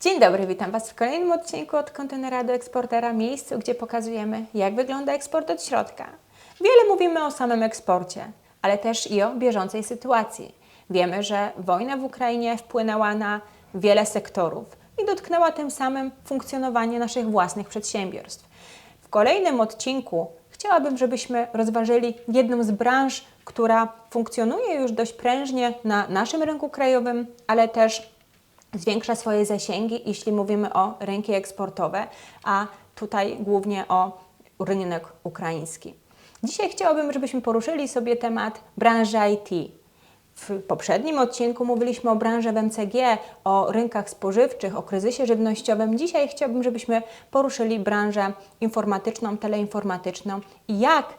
Dzień dobry, witam Was w kolejnym odcinku od kontenera do eksportera, miejscu, gdzie pokazujemy, jak wygląda eksport od środka. Wiele mówimy o samym eksporcie, ale też i o bieżącej sytuacji. Wiemy, że wojna w Ukrainie wpłynęła na wiele sektorów i dotknęła tym samym funkcjonowanie naszych własnych przedsiębiorstw. W kolejnym odcinku chciałabym, żebyśmy rozważyli jedną z branż, która funkcjonuje już dość prężnie na naszym rynku krajowym, ale też zwiększa swoje zasięgi, jeśli mówimy o rynki eksportowe, a tutaj głównie o rynek ukraiński. Dzisiaj chciałabym, żebyśmy poruszyli sobie temat branży IT. W poprzednim odcinku mówiliśmy o branży w MCG, o rynkach spożywczych, o kryzysie żywnościowym. Dzisiaj chciałabym, żebyśmy poruszyli branżę informatyczną, teleinformatyczną i jak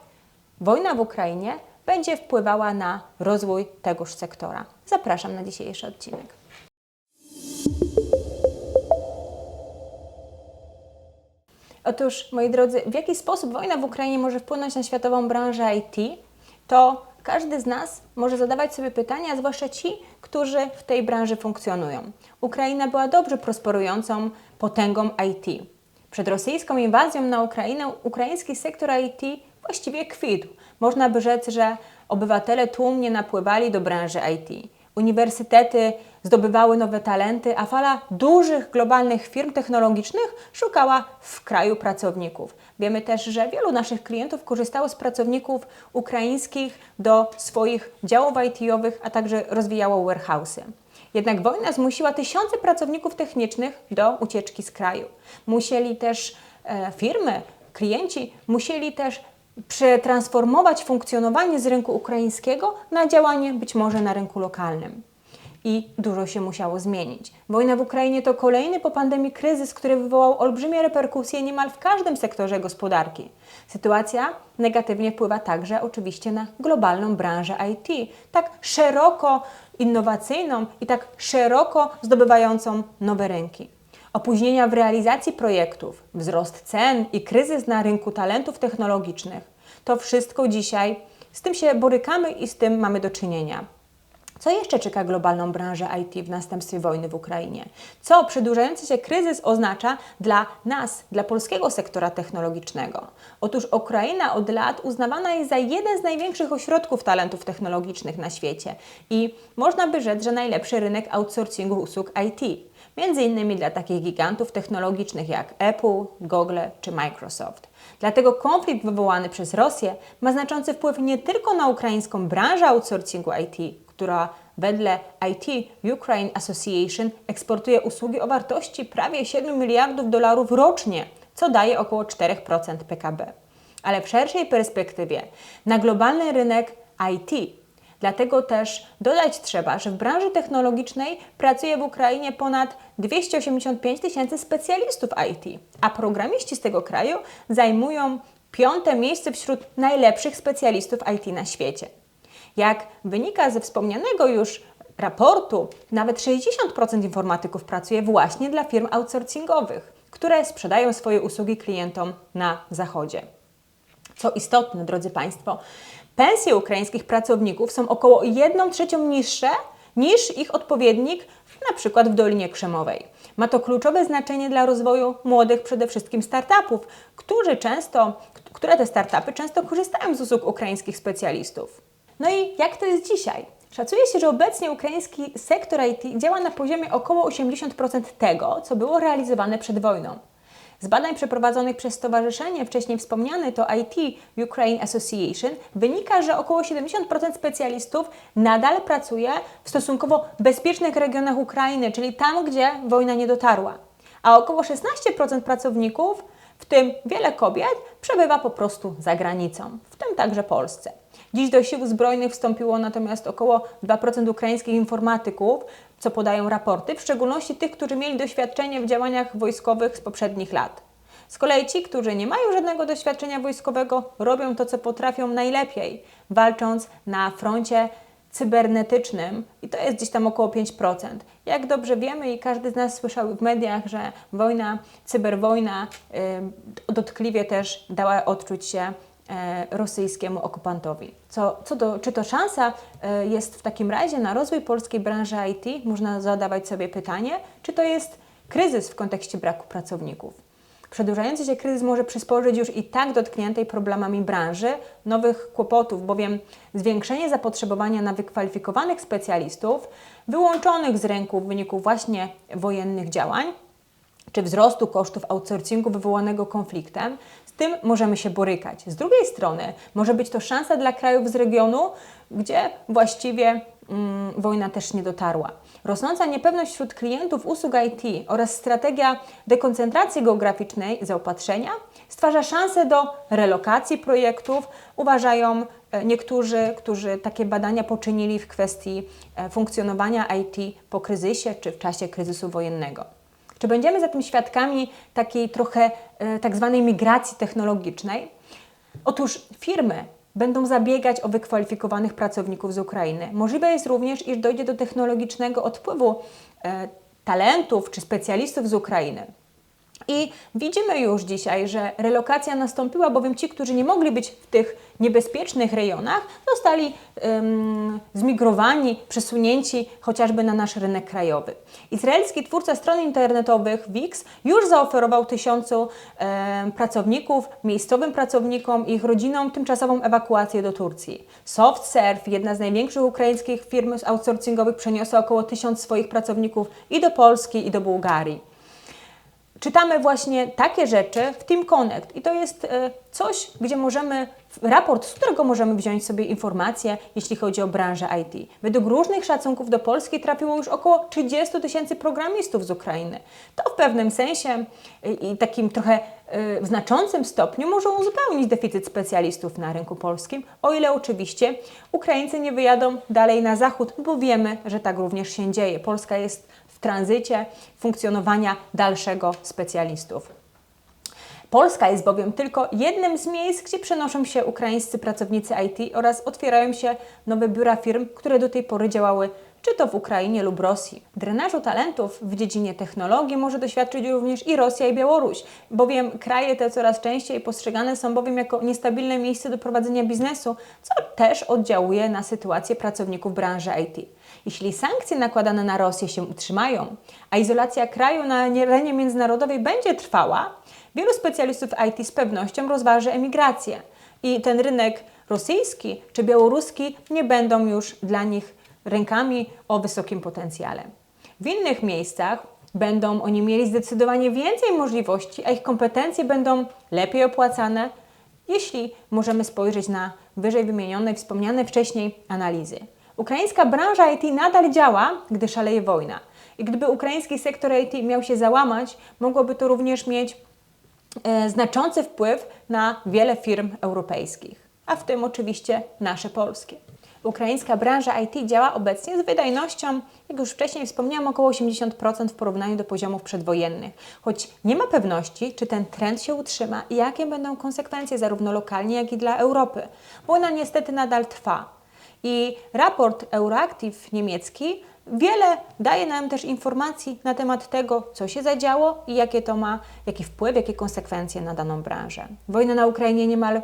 wojna w Ukrainie będzie wpływała na rozwój tegoż sektora. Zapraszam na dzisiejszy odcinek. Otóż, moi drodzy, w jaki sposób wojna w Ukrainie może wpłynąć na światową branżę IT, to każdy z nas może zadawać sobie pytania, zwłaszcza ci, którzy w tej branży funkcjonują. Ukraina była dobrze prosperującą potęgą IT. Przed rosyjską inwazją na Ukrainę ukraiński sektor IT właściwie kwitł. Można by rzec, że obywatele tłumnie napływali do branży IT. Uniwersytety zdobywały nowe talenty, a fala dużych globalnych firm technologicznych szukała w kraju pracowników. Wiemy też, że wielu naszych klientów korzystało z pracowników ukraińskich do swoich działów IT-owych, a także rozwijało warehouse'y. Jednak wojna zmusiła tysiące pracowników technicznych do ucieczki z kraju. Musieli też e, firmy, klienci musieli też przetransformować funkcjonowanie z rynku ukraińskiego na działanie być może na rynku lokalnym. I dużo się musiało zmienić. Wojna w Ukrainie to kolejny po pandemii kryzys, który wywołał olbrzymie reperkusje niemal w każdym sektorze gospodarki. Sytuacja negatywnie wpływa także oczywiście na globalną branżę IT, tak szeroko innowacyjną i tak szeroko zdobywającą nowe rynki. Opóźnienia w realizacji projektów, wzrost cen i kryzys na rynku talentów technologicznych to wszystko dzisiaj z tym się borykamy i z tym mamy do czynienia. Co jeszcze czeka globalną branżę IT w następstwie wojny w Ukrainie? Co przedłużający się kryzys oznacza dla nas, dla polskiego sektora technologicznego? Otóż Ukraina od lat uznawana jest za jeden z największych ośrodków talentów technologicznych na świecie i można by rzec, że najlepszy rynek outsourcingu usług IT. Między innymi dla takich gigantów technologicznych jak Apple, Google czy Microsoft. Dlatego konflikt wywołany przez Rosję ma znaczący wpływ nie tylko na ukraińską branżę outsourcingu IT, która wedle IT Ukraine Association eksportuje usługi o wartości prawie 7 miliardów dolarów rocznie, co daje około 4% PKB. Ale w szerszej perspektywie na globalny rynek IT Dlatego też dodać trzeba, że w branży technologicznej pracuje w Ukrainie ponad 285 tysięcy specjalistów IT, a programiści z tego kraju zajmują piąte miejsce wśród najlepszych specjalistów IT na świecie. Jak wynika ze wspomnianego już raportu, nawet 60% informatyków pracuje właśnie dla firm outsourcingowych, które sprzedają swoje usługi klientom na zachodzie. Co istotne, drodzy Państwo, pensje ukraińskich pracowników są około 1 trzecią niższe niż ich odpowiednik na przykład w Dolinie Krzemowej. Ma to kluczowe znaczenie dla rozwoju młodych przede wszystkim startupów, którzy często, które te startupy często korzystają z usług ukraińskich specjalistów. No i jak to jest dzisiaj? Szacuje się, że obecnie ukraiński sektor IT działa na poziomie około 80% tego, co było realizowane przed wojną. Z badań przeprowadzonych przez stowarzyszenie wcześniej wspomniane to IT Ukraine Association wynika, że około 70% specjalistów nadal pracuje w stosunkowo bezpiecznych regionach Ukrainy, czyli tam, gdzie wojna nie dotarła. A około 16% pracowników, w tym wiele kobiet, przebywa po prostu za granicą, w tym także Polsce. Dziś do sił zbrojnych wstąpiło natomiast około 2% ukraińskich informatyków, co podają raporty, w szczególności tych, którzy mieli doświadczenie w działaniach wojskowych z poprzednich lat. Z kolei ci, którzy nie mają żadnego doświadczenia wojskowego, robią to, co potrafią najlepiej, walcząc na froncie cybernetycznym i to jest gdzieś tam około 5%. Jak dobrze wiemy i każdy z nas słyszał w mediach, że wojna, cyberwojna yy, dotkliwie też dała odczuć się E, rosyjskiemu okupantowi. Co, co do, czy to szansa e, jest w takim razie na rozwój polskiej branży IT? Można zadawać sobie pytanie, czy to jest kryzys w kontekście braku pracowników. Przedłużający się kryzys może przysporzyć już i tak dotkniętej problemami branży nowych kłopotów, bowiem zwiększenie zapotrzebowania na wykwalifikowanych specjalistów wyłączonych z rynku w wyniku właśnie wojennych działań czy wzrostu kosztów outsourcingu wywołanego konfliktem, tym możemy się borykać. Z drugiej strony może być to szansa dla krajów z regionu, gdzie właściwie mm, wojna też nie dotarła. Rosnąca niepewność wśród klientów usług IT oraz strategia dekoncentracji geograficznej zaopatrzenia stwarza szansę do relokacji projektów, uważają e, niektórzy, którzy takie badania poczynili w kwestii e, funkcjonowania IT po kryzysie czy w czasie kryzysu wojennego. Czy będziemy zatem świadkami takiej trochę e, tak zwanej migracji technologicznej? Otóż firmy będą zabiegać o wykwalifikowanych pracowników z Ukrainy. Możliwe jest również, iż dojdzie do technologicznego odpływu e, talentów czy specjalistów z Ukrainy. I widzimy już dzisiaj, że relokacja nastąpiła, bowiem ci, którzy nie mogli być w tych niebezpiecznych rejonach, zostali um, zmigrowani, przesunięci chociażby na nasz rynek krajowy. Izraelski twórca stron internetowych Wix już zaoferował tysiącu um, pracowników, miejscowym pracownikom i ich rodzinom tymczasową ewakuację do Turcji. SoftServe, jedna z największych ukraińskich firm outsourcingowych, przeniosła około tysiąc swoich pracowników i do Polski, i do Bułgarii czytamy właśnie takie rzeczy w Team Connect i to jest e, coś, gdzie możemy, raport, z którego możemy wziąć sobie informacje, jeśli chodzi o branżę IT. Według różnych szacunków do Polski trafiło już około 30 tysięcy programistów z Ukrainy. To w pewnym sensie e, i takim trochę e, w znaczącym stopniu może uzupełnić deficyt specjalistów na rynku polskim, o ile oczywiście Ukraińcy nie wyjadą dalej na zachód, bo wiemy, że tak również się dzieje. Polska jest tranzycie funkcjonowania dalszego specjalistów. Polska jest bowiem tylko jednym z miejsc, gdzie przenoszą się ukraińscy pracownicy IT oraz otwierają się nowe biura firm, które do tej pory działały czy to w Ukrainie lub Rosji. Drenażu talentów w dziedzinie technologii może doświadczyć również i Rosja i Białoruś, bowiem kraje te coraz częściej postrzegane są bowiem jako niestabilne miejsce do prowadzenia biznesu, co też oddziałuje na sytuację pracowników branży IT. Jeśli sankcje nakładane na Rosję się utrzymają, a izolacja kraju na arenie międzynarodowej będzie trwała, wielu specjalistów IT z pewnością rozważy emigrację i ten rynek rosyjski czy białoruski nie będą już dla nich rękami o wysokim potencjale. W innych miejscach będą oni mieli zdecydowanie więcej możliwości, a ich kompetencje będą lepiej opłacane, jeśli możemy spojrzeć na wyżej wymienione, wspomniane wcześniej analizy. Ukraińska branża IT nadal działa, gdy szaleje wojna. I gdyby ukraiński sektor IT miał się załamać, mogłoby to również mieć e, znaczący wpływ na wiele firm europejskich, a w tym oczywiście nasze polskie. Ukraińska branża IT działa obecnie z wydajnością, jak już wcześniej wspomniałam, około 80% w porównaniu do poziomów przedwojennych. Choć nie ma pewności, czy ten trend się utrzyma i jakie będą konsekwencje zarówno lokalnie, jak i dla Europy. Wojna niestety nadal trwa. I raport Euroactiv niemiecki wiele daje nam też informacji na temat tego, co się zadziało i jakie to ma, jaki wpływ, jakie konsekwencje na daną branżę. Wojna na Ukrainie niemal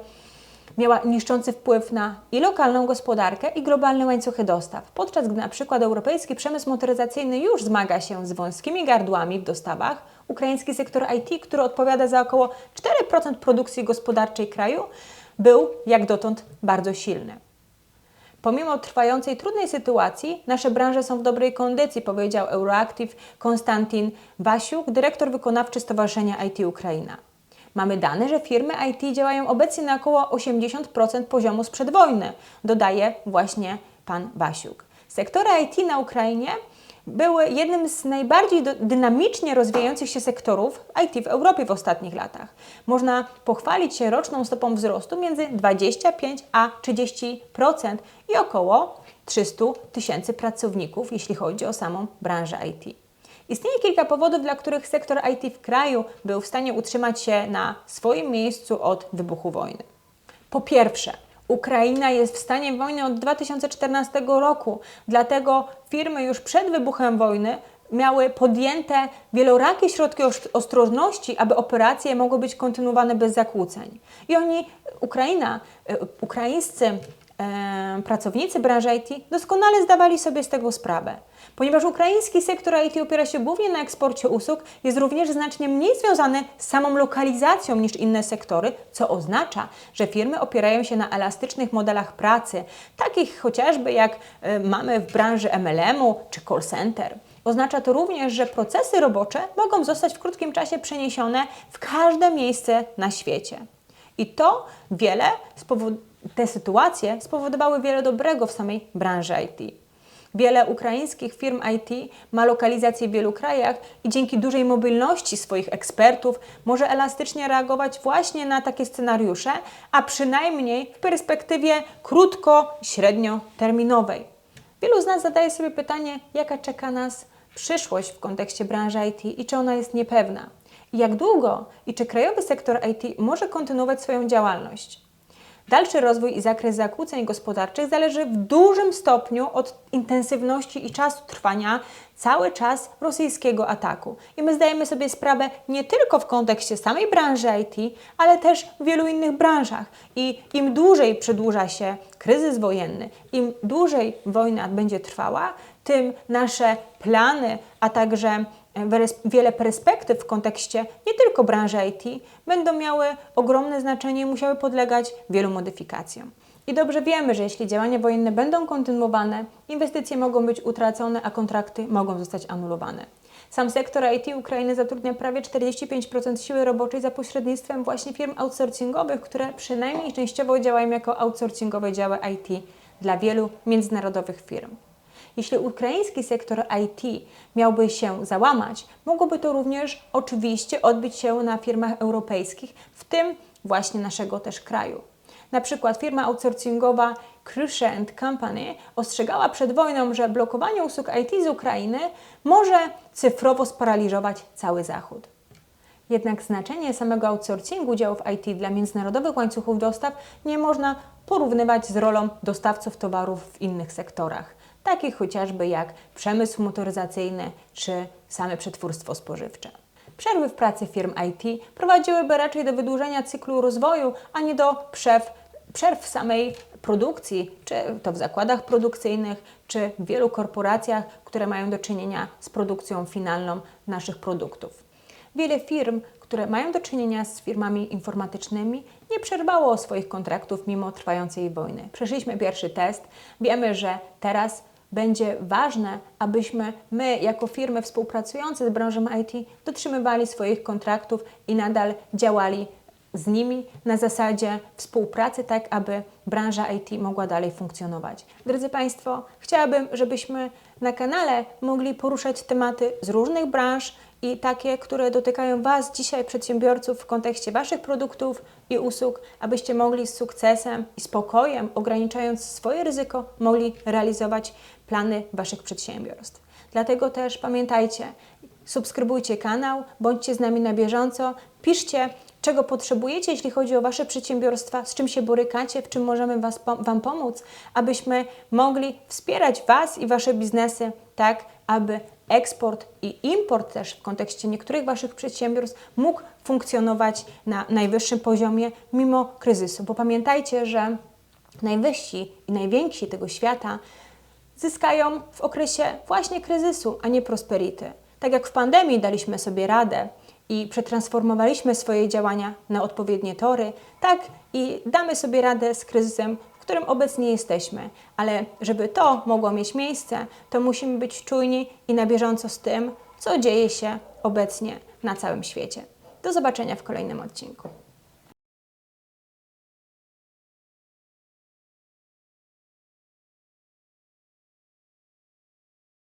miała niszczący wpływ na i lokalną gospodarkę, i globalne łańcuchy dostaw, podczas gdy na przykład europejski przemysł motoryzacyjny już zmaga się z wąskimi gardłami w dostawach, ukraiński sektor IT, który odpowiada za około 4% produkcji gospodarczej kraju, był jak dotąd bardzo silny. Pomimo trwającej trudnej sytuacji, nasze branże są w dobrej kondycji, powiedział Euroactiv Konstantin Wasiuk, dyrektor wykonawczy Stowarzyszenia IT Ukraina. Mamy dane, że firmy IT działają obecnie na około 80% poziomu sprzed wojny, dodaje właśnie pan Wasiuk. Sektory IT na Ukrainie były jednym z najbardziej dynamicznie rozwijających się sektorów IT w Europie w ostatnich latach. Można pochwalić się roczną stopą wzrostu między 25 a 30% i około 300 tysięcy pracowników, jeśli chodzi o samą branżę IT. Istnieje kilka powodów, dla których sektor IT w kraju był w stanie utrzymać się na swoim miejscu od wybuchu wojny. Po pierwsze, Ukraina jest w stanie wojny od 2014 roku, dlatego firmy już przed wybuchem wojny miały podjęte wielorakie środki ostrożności, aby operacje mogły być kontynuowane bez zakłóceń. I oni, Ukraina, e, ukraińscy pracownicy branży IT doskonale zdawali sobie z tego sprawę. Ponieważ ukraiński sektor IT opiera się głównie na eksporcie usług, jest również znacznie mniej związany z samą lokalizacją niż inne sektory, co oznacza, że firmy opierają się na elastycznych modelach pracy, takich chociażby jak e, mamy w branży MLM-u czy call center. Oznacza to również, że procesy robocze mogą zostać w krótkim czasie przeniesione w każde miejsce na świecie. I to wiele, spowod- te sytuacje spowodowały wiele dobrego w samej branży IT. Wiele ukraińskich firm IT ma lokalizację w wielu krajach i dzięki dużej mobilności swoich ekspertów może elastycznie reagować właśnie na takie scenariusze, a przynajmniej w perspektywie krótko-średnioterminowej. Wielu z nas zadaje sobie pytanie, jaka czeka nas przyszłość w kontekście branży IT i czy ona jest niepewna. Jak długo i czy krajowy sektor IT może kontynuować swoją działalność? Dalszy rozwój i zakres zakłóceń gospodarczych zależy w dużym stopniu od intensywności i czasu trwania cały czas rosyjskiego ataku. I my zdajemy sobie sprawę nie tylko w kontekście samej branży IT, ale też w wielu innych branżach. I im dłużej przedłuża się kryzys wojenny, im dłużej wojna będzie trwała, tym nasze plany, a także wiele perspektyw w kontekście nie tylko branży IT będą miały ogromne znaczenie i musiały podlegać wielu modyfikacjom. I dobrze wiemy, że jeśli działania wojenne będą kontynuowane, inwestycje mogą być utracone, a kontrakty mogą zostać anulowane. Sam sektor IT Ukrainy zatrudnia prawie 45% siły roboczej za pośrednictwem właśnie firm outsourcingowych, które przynajmniej częściowo działają jako outsourcingowe działy IT dla wielu międzynarodowych firm. Jeśli ukraiński sektor IT miałby się załamać, mogłoby to również oczywiście odbić się na firmach europejskich, w tym właśnie naszego też kraju. Na przykład firma outsourcingowa Krushe Company ostrzegała przed wojną, że blokowanie usług IT z Ukrainy może cyfrowo sparaliżować cały Zachód. Jednak znaczenie samego outsourcingu działów IT dla międzynarodowych łańcuchów dostaw nie można porównywać z rolą dostawców towarów w innych sektorach takich chociażby jak przemysł motoryzacyjny czy same przetwórstwo spożywcze. Przerwy w pracy firm IT prowadziłyby raczej do wydłużenia cyklu rozwoju, a nie do przerw, przerw samej produkcji, czy to w zakładach produkcyjnych, czy w wielu korporacjach, które mają do czynienia z produkcją finalną naszych produktów. Wiele firm, które mają do czynienia z firmami informatycznymi, nie przerwało swoich kontraktów mimo trwającej wojny. Przeszliśmy pierwszy test. Wiemy, że teraz będzie ważne, abyśmy my, jako firmy współpracujące z branżą IT, dotrzymywali swoich kontraktów i nadal działali z nimi na zasadzie współpracy, tak aby branża IT mogła dalej funkcjonować. Drodzy Państwo, chciałabym, żebyśmy na kanale mogli poruszać tematy z różnych branż i takie, które dotykają Was dzisiaj, przedsiębiorców, w kontekście Waszych produktów i usług, abyście mogli z sukcesem i spokojem, ograniczając swoje ryzyko, mogli realizować plany Waszych przedsiębiorstw. Dlatego też pamiętajcie, subskrybujcie kanał, bądźcie z nami na bieżąco, piszcie, czego potrzebujecie, jeśli chodzi o Wasze przedsiębiorstwa, z czym się borykacie, w czym możemy was, Wam pomóc, abyśmy mogli wspierać Was i Wasze biznesy tak, aby eksport i import też w kontekście niektórych Waszych przedsiębiorstw mógł funkcjonować na najwyższym poziomie mimo kryzysu. Bo pamiętajcie, że najwyżsi i najwięksi tego świata zyskają w okresie właśnie kryzysu, a nie prosperity. Tak jak w pandemii daliśmy sobie radę i przetransformowaliśmy swoje działania na odpowiednie tory, tak i damy sobie radę z kryzysem, którym obecnie jesteśmy. Ale żeby to mogło mieć miejsce, to musimy być czujni i na bieżąco z tym, co dzieje się obecnie na całym świecie. Do zobaczenia w kolejnym odcinku.